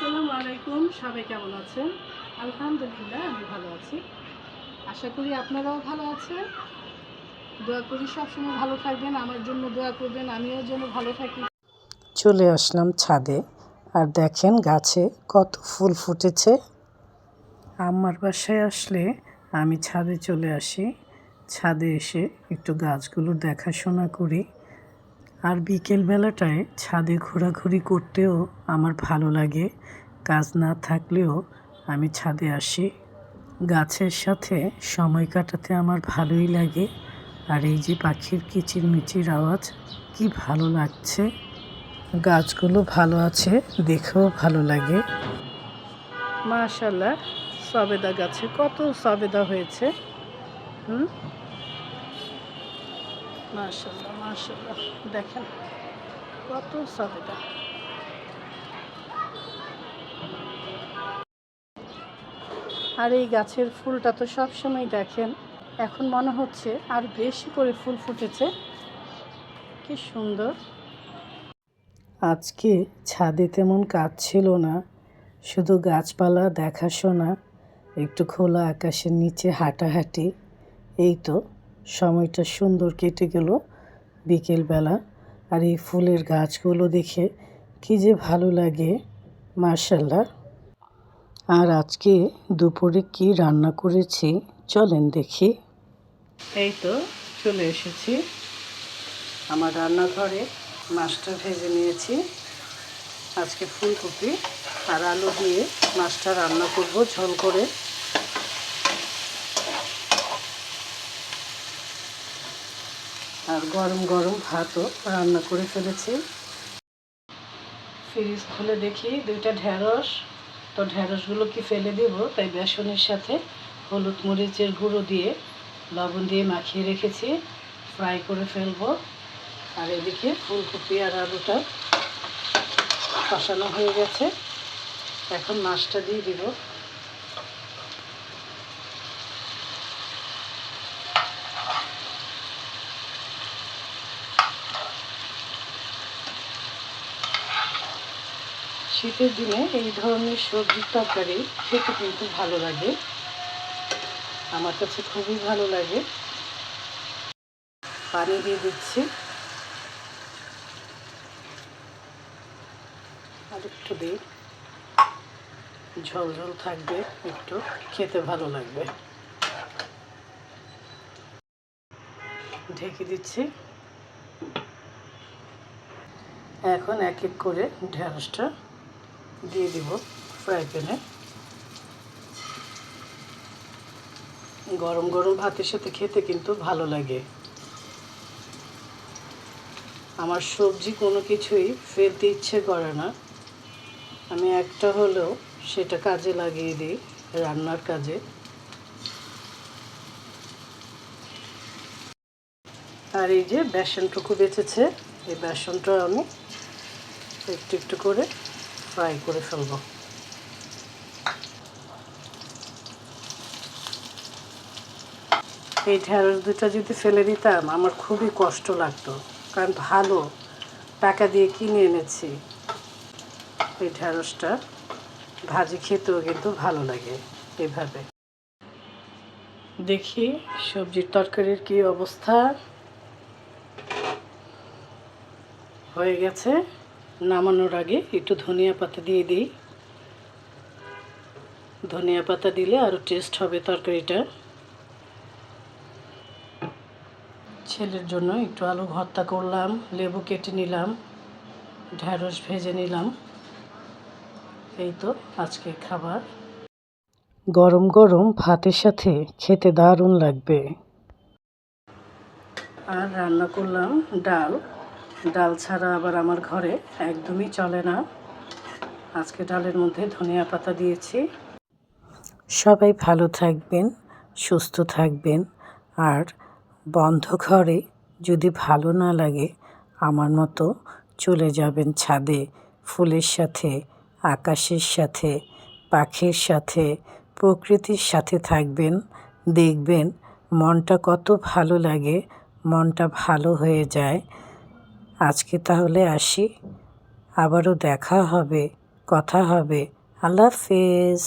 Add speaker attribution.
Speaker 1: আসসালামু আলাইকুম, সবাই কেমন আছেন? আলহামদুলিল্লাহ, আমি ভালো আছি। আশা করি আপনারাও ভালো আছেন। দোয়া করি সবসময় ভালো থাকবেন, আমার জন্য দোয়া করবেন, আমিও যেন ভালো থাকি।
Speaker 2: চলে আসলাম ছাদে, আর দেখেন গাছে কত ফুল ফুটেছে। আমার বাসায় আসলে আমি ছাদে চলে আসি। ছাদে এসে একটু গাছগুলোর দেখাশোনা করি। আর বিকেল বেলাটায় ছাদে ঘোরাঘুরি করতেও আমার ভালো লাগে। কাজ না থাকলেও আমি ছাদে আসি। গাছের সাথে সময় কাটাতে আমার ভালোই লাগে। আর এই যে পাখির কিচিরমিচির আওয়াজ, কি ভালো লাগছে। গাছগুলো ভালো আছে, দেখেও ভালো লাগে।
Speaker 1: মাশাল্লাহ সবেদা গাছে কত সবেদা হয়েছে। হুম? দেখেন কত আর এই গাছের ফুলটা তো সব সময় দেখেন, এখন মনে হচ্ছে আর বেশি করে ফুল ফুটেছে। কি সুন্দর।
Speaker 2: আজকে ছাদে তেমন কাজ ছিল না, শুধু গাছপালা, দেখাশোনা, একটু খোলা আকাশের নিচে হাঁটাহাঁটি, এই তো। সময়টা সুন্দর কেটে গেল বিকেলবেলা। আর এই ফুলের গাছগুলো দেখে কি যে ভালো লাগে মার্শাল্লাহ আর আজকে দুপুরে কি রান্না করেছি, চলেন দেখি।
Speaker 1: এই তো চলে এসেছি। আমার রান্নাঘরে মাছটা ভেজে নিয়েছি। আজকে ফুলকপি আর আলু দিয়ে মাছটা রান্না করব ঝোল করে। আর গরম গরম ভাতও রান্না করে ফেলেছি। ফ্রিজ খুলে দেখি, দুইটা ঢ্যাঁড়স তো ঢ্যাঁড়সগুলো কি ফেলে দেব? তাই বেসনের সাথে হলুদ মরিচের গুঁড়ো দিয়ে লবণ দিয়ে মাখিয়ে রেখেছি। ফ্রাই করে ফেলব। আর এদিকে ফুলকপি আর আলুটা কষানো হয়ে গেছে। এখন মাছটা দিয়ে দিব। শীতের দিনে এই ধরনের সবজির তরকারি খেতে কিন্তু ভালো লাগে। আমার কাছে খুবই ভালো লাগে। পানি দিয়ে দিচ্ছি। আর একটু দিই। ঝোল থাকবে, একটু খেতে ভালো লাগবে। ঢেকে দিচ্ছি। এখন এক এক করে ঢেঁড়সটা দিয়ে দিব ফ্রাই প্যানে গরম গরম ভাতের সাথে খেতে কিন্তু ভালো লাগে। আমার সবজি কোনো কিছুই ফেলতে ইচ্ছে করে না। আমি একটা হলেও সেটা কাজে লাগিয়ে দিই, রান্নার কাজে। আর এই যে বেসনটুকু বেঁচেছে, এই বেসনটা আমি একটু একটু করে ফ্রাই করে ফেলব। এই ঢেঁড়স দুটা যদি ফেলে দিতাম, আমার খুবই কষ্ট লাগতো। কারণ ভালো টাকা দিয়ে কিনে এনেছি। এই ঢেঁড়সটা ভাজি খেতেও কিন্তু ভালো লাগে এভাবে। দেখি সবজির তরকারির কি অবস্থা। হয়ে গেছে। নামানোর আগে একটু ধনিয়া পাতা দিয়ে দিই। ধনিয়া পাতা দিলে আরও টেস্ট হবে তরকারিটা। ছেলের জন্য একটু আলু ভর্তা করলাম, লেবু কেটে নিলাম ঢ্যাঁড়স ভেজে নিলাম। এই তো আজকে খাবার।
Speaker 2: গরম গরম ভাতের সাথে খেতে দারুণ লাগবে।
Speaker 1: আর রান্না করলাম ডাল। ডাল ছাড়া আবার আমার ঘরে একদমই চলে না। আজকে ডালের মধ্যে ধনিয়া পাতা দিয়েছি।
Speaker 2: সবাই ভালো থাকবেন, সুস্থ থাকবেন। আর বন্ধ ঘরে যদি ভালো না লাগে, আমার মতো চলে যাবেন ছাদে, ফুলের সাথে, আকাশের সাথে, পাখির সাথে, প্রকৃতির সাথে থাকবেন, দেখবেন মনটা কত ভালো লাগে, মনটা ভালো হয়ে যায়। আজকে তাহলে আসি। আবারও দেখা হবে কথা হবে। আল্লাহ হাফেজ।